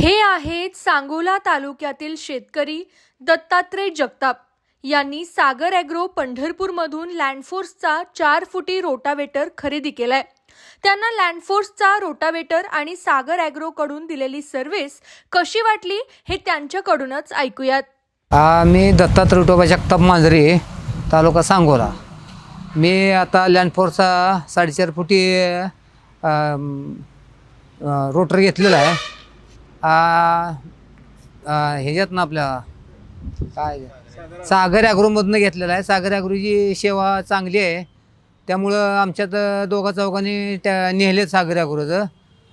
हे आहेत सांगोला तालुक्यातील शेतकरी दत्तात्रय जगताप. यांनी सागर ॲग्रो पंढरपूरमधून लँडफोर्सचा चार फुटी रोटावेटर खरेदी केलाय. त्यांना लँडफोर्सचा रोटावेटर आणि सागर ॲग्रोकडून दिलेली सर्व्हिस कशी वाटली हे त्यांच्याकडूनच ऐकूयात. मी दत्तात्रय विठोबा जगताप मांजरे तालुका सांगोला. मी आता लँडफोर्सचा साडेचार फुटी रोटर घेतलेला आहे. ह्याच्यात ना आपल्या काय सागर ॲग्रोमधनं घेतलेला आहे. सागर ॲग्रोची सेवा चांगली आहे. त्यामुळं आमच्यात दोघा चौघांनी त्या नेहलेत सागर ॲग्रोचं.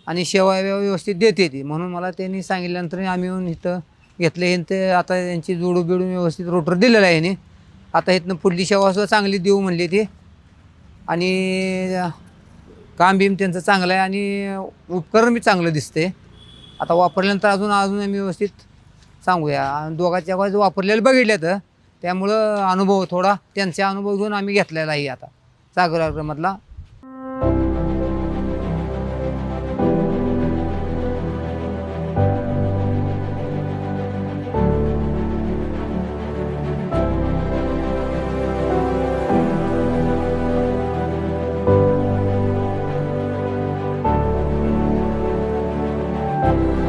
आणि सेवा व्यवस्थित देते ती. म्हणून मला त्यांनी सांगितल्यानंतर आम्ही येऊन इथं घेतलं. हे ते आता यांची जोडू बिडून व्यवस्थित रोटर दिलेलं आहे यांनी आता इथनं पुढली सेवा सुद्धा चांगली देऊ म्हणली ती. आणि काम बिम त्यांचं चांगलं आहे. आणि उपकरण बी चांगलं दिसते आता वापरल्यानंतर अजून अजून आम्ही व्यवस्थित सांगूया. आणि दोघांच्या वेळेस वापरलेलं बघितलं तर त्यामुळं अनुभव थोडा त्यांचा अनुभव घेऊन आम्ही घेतलेला आहे आता. सागर मधला you